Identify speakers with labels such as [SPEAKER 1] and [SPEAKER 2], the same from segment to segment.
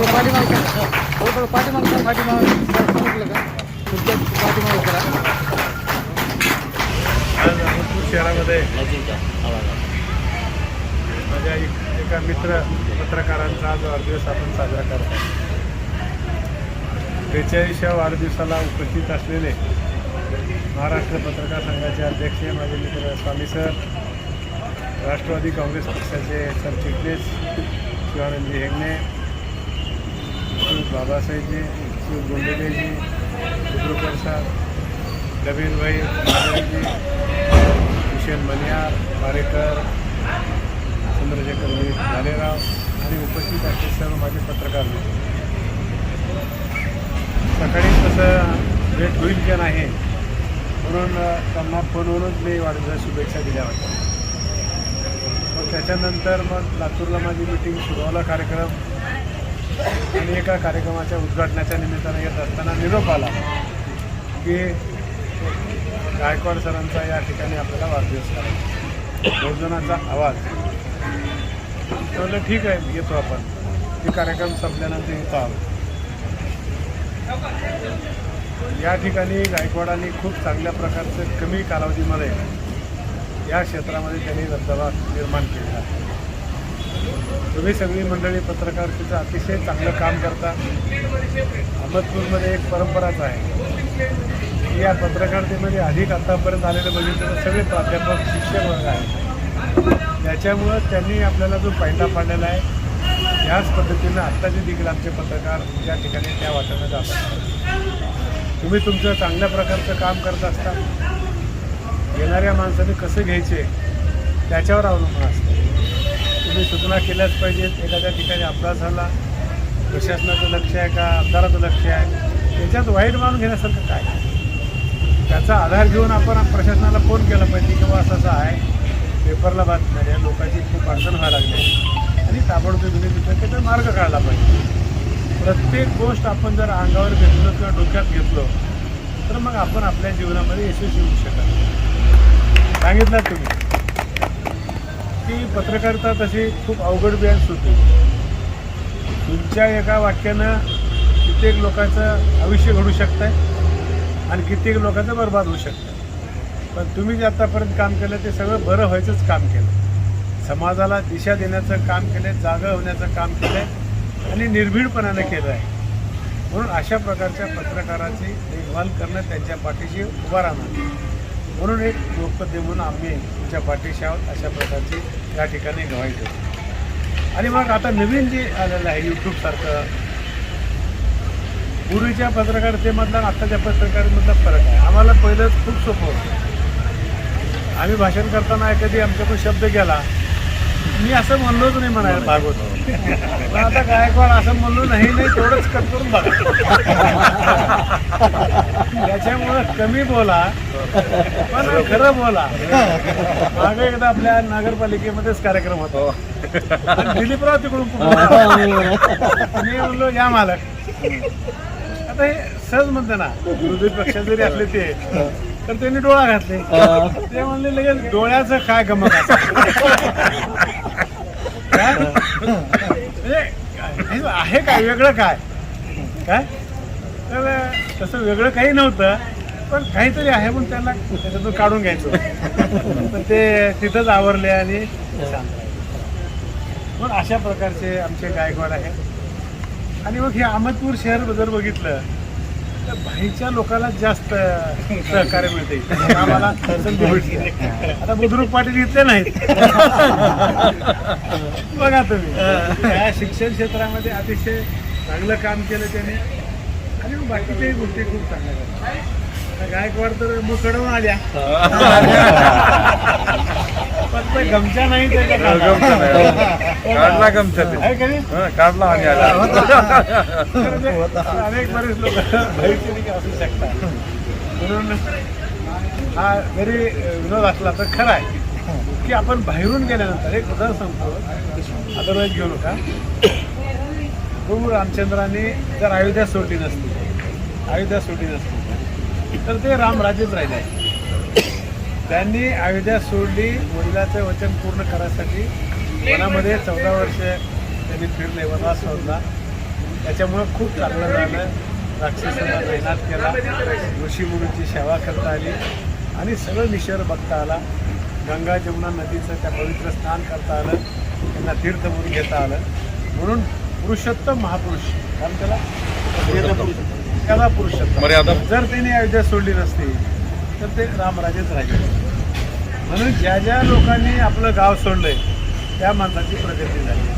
[SPEAKER 1] थोडं पाठीमाग करा. थोडं थोडं पाठीमाग पाठीमाग समजलं का? तुमच्या पाठीमाग करा.
[SPEAKER 2] आज अहमदपूर शहरामध्ये माझ्या एक- एका मित्र पत्रकारांचा आज वाढदिवस आपण साजरा करत आहोत. बेचाळीसच्या वाढदिवसाला उपस्थित असलेले महाराष्ट्र पत्रकार संघाचे अध्यक्ष माझे मित्र स्वामी सर राष्ट्रवादी काँग्रेस पक्षाचे सरचिटणीस शिवानंदजी हेगणे शिव बाबासाहेबजी शिव गोंडलेजी रुद्रकर सर नवीनभाई महादेवजी किशन मनियार पारेकर चंद्रशेखर वी भालेराव आणि उपस्थित असलेले सर्व माझे पत्रकार मित्र सकाळी तसं भेट होईल की नाही म्हणून त्यांना फोनवरूनच मी वाढदिवस शुभेच्छा दिल्या होत्या. मग त्याच्यानंतर मग लातूरला माझी मिटिंग सुरू झाला कार्यक्रम आणि एका कार्यक्रमाच्या उद्घाटनाच्या निमित्तानं येत असताना निरोप आला की गायकवाड सरांचा या ठिकाणी आपल्याला वाढदिवस करायचा. भोजनाचा आवाज. म्हटलं ठीक आहे येतो आपण. हे कार्यक्रम संपल्यानंतर येतो आहोत या ठिकाणी गायकवाडांनी खूप चांगल्या प्रकारचं कमी कालावधीमध्ये या क्षेत्रामध्ये त्यांनी धबधबा निर्माण केलेला आहे. तुम्ही सगळी मंडळी पत्रकार तिचं अतिशय चांगलं काम करता. अहमदपूरमध्ये एक परंपराच आहे. की या पत्रकारितेमध्ये अधिक आतापर्यंत आलेलं म्हणजे बघितलं तर सगळे प्राध्यापक शिक्षक वर्ग आहे त्याच्यामुळं त्यांनी आपल्याला जो पायंडा पाडलेला आहे याच पद्धतीनं आत्ताचे देखील आमचे पत्रकार या ठिकाणी त्या वाटेनं जातात तुम्ही तुमचं चांगल्या प्रकारचं काम करत असता. येणाऱ्या माणसाने कसं घ्यायचे त्याच्यावर अवलंबून असतं. तुम्ही सूचना केल्याच पाहिजेत. एखाद्या ठिकाणी अपघात झाला. प्रशासनाचं लक्ष आहे का? आमदाराचं लक्ष आहे? त्याच्यात वाईट मानून घेण्यासारखं काय? त्याचा आधार घेऊन आपण प्रशासनाला फोन केला पाहिजे किंवा असं असं आहे. पेपरला बातम्या आहे लोकांची खूप अडचण व्हायला लागली. आहे आणि ताबडतोब तुम्ही तिथं त्याचा मार्ग काढला पाहिजे. प्रत्येक गोष्ट आपण जर अंगावर घेतलं किंवा डोक्यात घेतलं तर मग आपण आपल्या जीवनामध्ये यशस्वी होऊ शकत सांगितलं तुम्ही. ती पत्रकारिता तशी खूप अवघड बियाण होती तुमच्या एका वाक्यानं कित्येक लोकांचं आयुष्य घडू शकतंय आणि कित्येक लोकांचं बरबाद होऊ शकतं पण तुम्ही जे आतापर्यंत काम केलं ते सगळं बरं व्हायचंच काम केलं. समाजाला दिशा देण्याचं काम केलं जागं होण्याचं काम केलं आणि निर्भीडपणानं केलं आहे म्हणून अशा प्रकारच्या पत्रकाराची देखभाल करणं त्यांच्या पाठीशी उभा राहणं. म्हणून एक लोकपद्य म्हणून आम्ही तुमच्या पाठीशी आहोत अशा प्रकारची या ठिकाणी गवाही देतो आणि मग आता नवीन जे आलेलं आहे यूट्यूबसारखं पूर्वीच्या पत्रकारितेमधला आत्ताच्या पत्रकारितेमधला फरक आहे. आम्हाला पहिलं खूप सोपं होतं. आम्ही भाषण करताना कधी आमच्याकडून शब्द गेला. मी असं म्हणलोच नाही म्हणायला भागवत. आता गायकवाड असं म्हणलो नाही नाही तेवढंच कट करून बघा. त्याच्यामुळं कमी बोला पण खरं बोला. मागे एकदा आपल्या नगरपालिकेमध्येच कार्यक्रम होतो. दिलीपराव तिकडून मी म्हणलो या मालक. आता हे सहज म्हणते ना विरोधी पक्ष जरी असले ते तर त्यांनी डोळा घातले. ते म्हणले लगेच डोळ्याचं काय गमत म्हणजे आहे काय? वेगळं काय? काय? तर तसं वेगळं काही नव्हतं पण काहीतरी आहे म्हणून त्यांना त्याच्यातून काढून घ्यायचं. पण ते तिथंच आवरले आणि. म्हणून अशा प्रकारचे आमचे गायकवाड आहेत. आणि मग हे अहमदपूर शहर जर बघितलं तर बाहेरच्या लोकांना जास्त सहकार्य मिळते. आम्हाला संधी आता बुद्रुक पाटील इथले नाहीत. बघा तुम्ही. या शिक्षण क्षेत्रामध्ये अतिशय चांगलं काम केलं त्याने. आणि बाकीच्याही गोष्टी खूप चांगल्या आता गायकवाड तर मुकडवून आल्या. पण ते गमच्या नाही त्याच्या
[SPEAKER 3] काढला गमचा? हं, काढला आणि आला
[SPEAKER 2] ते अनेक बरेच लोक देखील असू शकतात. म्हणून हा जरी विनोद असला तर खरा आहे की आपण बाहेरून गेल्यानंतर एक उदाहरण सांगतो. अदरवाईज घेऊ नका. प्रभू रामचंद्राने जर अयोध्या सोडली नसती अयोध्या सोडली नसती तर ते रामराजेच राहिले आहे त्यांनी अयोध्या सोडली वडिलाचं वचन पूर्ण करायसाठी वनामध्ये चौदा वर्ष त्यांनी फिरले वनवास सोडला. त्याच्यामुळं खूप चांगलं झालं. राक्षसाला नैनाद केला. ऋषी सेवा करता आली. आणि सगळं निसर्ग बघता आला. गंगा जमुना नदीचं त्या पवित्र स्नान करता आलं. त्यांना तीर्थ म्हणून घेता आलं. म्हणून पुरुषोत्तम महापुरुष. कारण त्याला त्याला पुरुषोत्तम.
[SPEAKER 3] मर्यादा.
[SPEAKER 2] जर त्यांनी अयोध्या सोडली नसती तर ते रामराजेच राहिले. म्हणून ज्या ज्या लोकांनी आपलं गाव सोडलंय त्या माणसाची प्रगती झाली.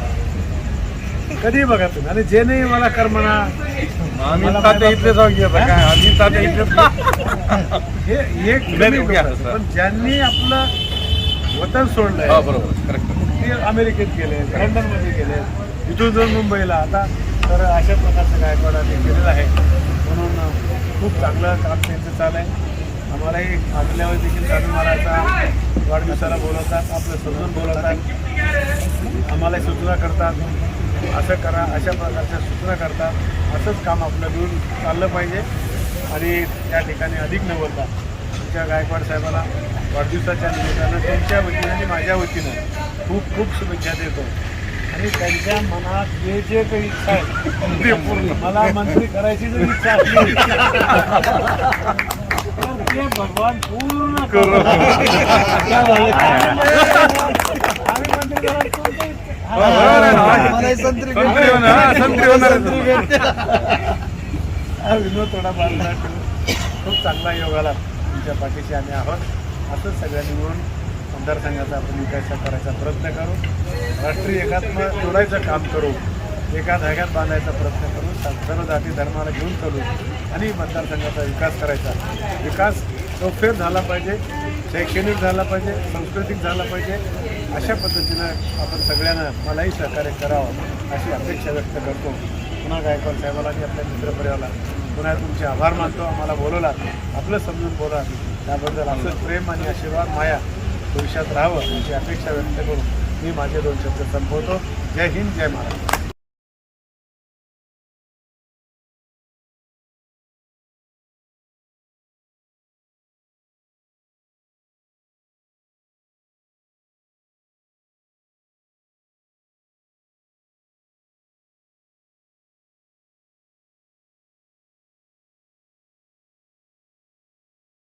[SPEAKER 2] कधी बघा तुम्ही? आणि जे नाही मला कर्मणा
[SPEAKER 3] आम्ही तात्या इथले जाऊ
[SPEAKER 2] हे.
[SPEAKER 3] सर.
[SPEAKER 2] पण ज्यांनी आपलं वतन सोडलंय
[SPEAKER 3] बरोबर.
[SPEAKER 2] ते अमेरिकेत गेले लंडनमध्ये गेले इथून जाऊन मुंबईला आता तर अशा प्रकारचं गायकवाडाने केलेलं आहे. म्हणून खूप चांगलं काम त्यांचं चालू आहे आम्हालाही आदल्यावर देखील चालू मारायचा वाढदिवसाला बोलवतात आपलं समजून बोलवतात. आम्हालाही सूचना करतात. असं करा अशा प्रकारच्या सूचना करतात. असंच काम आपलं मिळून चाललं पाहिजे. आणि त्या ठिकाणी अधिक न बोलता तुमच्या गायकवाड साहेबाला वाढदिवसाच्या निमित्तानं त्यांच्या वतीनं आणि माझ्या वतीनं खूप खूप शुभेच्छा देतो. आणि त्यांच्या मनात जे जे काही इच्छा आहे ते पूर्ण. मला मंत्री करायची जर इच्छा असली. तर ते भगवान पूर्ण करो. आम्ही मंत्री
[SPEAKER 3] हा,
[SPEAKER 2] विनोद थोडा ठेवून खूप चांगला योग आला तुमच्या पाठीशी आम्ही आहोत. असंच सगळ्यांनी मिळून मतदारसंघाचा आपण विकास करायचा प्रयत्न करू. राष्ट्रीय एकात्म जोडायचं काम करू. एका धाग्यात बांधायचा प्रयत्न करू. सर्व जाती धर्माला घेऊन करू आणि मतदारसंघाचा विकास करायचा. विकास चौफेर झाला पाहिजे शैक्षणिक झाला पाहिजे सांस्कृतिक झाला पाहिजे अशा पद्धतीनं आपण सगळ्यांना मलाही सहकार्य करावं अशी अपेक्षा व्यक्त करतो. पुन्हा गायकवाड साहेबाला आणि आपल्या मित्रपरिवाराला पुन्हा तुमचे आभार मानतो. आम्हाला बोलवला आपलं समजून बोला. त्याबद्दल आपलं प्रेम आणि आशीर्वाद माया. भविष्यात राहावं याची अपेक्षा व्यक्त करून मी माझे दोन शब्द संपवतो. जय हिंद जय महाराष्ट्र.